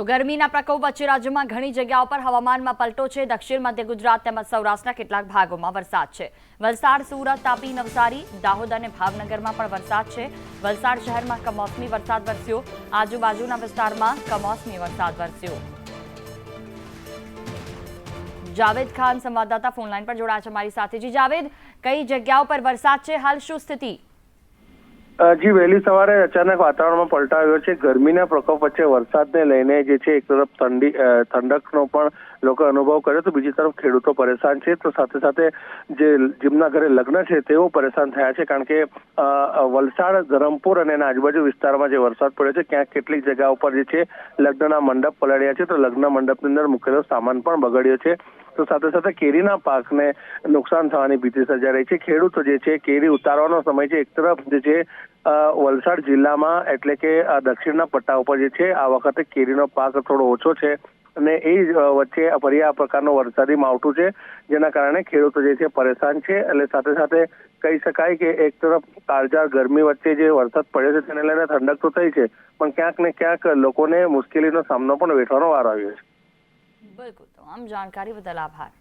તો ગરમીના પ્રકોપ વચ્ચે રાજ્યમાં ઘણી જગ્યાઓ પર હવામાનમાં પલટો છે. દક્ષિણ મધ્ય ગુજરાત તેમજ સૌરાષ્ટ્રના કેટલાક ભાગોમાં વરસાદ છે. વલસાડ, સુરત, તાપી, નવસારી, દાહોદ અને ભાવનગરમાં પણ વરસાદ છે. વલસાડ શહેરમાં કમોસમી વરસાદ વરસ્યો. આજુબાજુના વિસ્તારમાં કમોસમી વરસાદ વરસ્યો. જાવેદ ખાન સંવાદદાતા ફોનલાઈન પર જોડાયા છે. મારી સાથે જી જાવેદ. કઈ જગ્યાઓ પર વરસાદ છે? હાલ શું સ્થિતિ? જી, વહેલી સવારે અચાનક વાતાવરણમાં પલટો આવ્યો છે. ગરમીના પ્રકોપ વચ્ચે વરસાદને લઈને જે છે, એક તરફ ઠંડી ઠંડકનો પણ લોકો અનુભવ કર્યો તો બીજી તરફ ખેડૂતો પરેશાન છે. તો સાથે સાથે જે જેમના ઘરે લગ્ન છે, તેઓ પરેશાન થયા છે કારણ કે વલસાડ, ધરમપુર અને એના આજુબાજુ વિસ્તારમાં જે વરસાદ પડ્યો છે, ક્યાંક કેટલીક જગ્યાઓ પર જે છે, લગ્નના મંડપ પલળ્યા છે. તો લગ્ન મંડપની અંદર મૂકેલો સામાન પણ બગડ્યો છે. તો સાથે સાથે કેરીના પાકને નુકસાન થવાની ભીતિ સર્જાઈ રહી છે. ખેડૂતો જે છે કેરી ઉતારવાનો સમય છે. એક તરફ જે છે વલસાડ જિલ્લામાં એટલે કે દક્ષિણના પટ્ટા ઉપર જે છે આ વખતે કેરીનો પાક થોડો ઓછો છે અને એ જ, વચ્ચે ફરી આ પ્રકારનું વરસાદી માવઠું છે જેના કારણે ખેડૂતો જે છે પરેશાન છે. એટલે સાથે સાથે કહી શકાય કે એક તરફ કાળજાળ ગરમી વચ્ચે જે વરસાદ પડ્યો છે તેને લઈને ઠંડક તો થઈ છે પણ ક્યાંક ને ક્યાંક લોકોને મુશ્કેલીનો સામનો પણ વેઠવાનો વાર આવ્યો છે. બિલકુલ તમામ જાણકારી બદલ આભાર.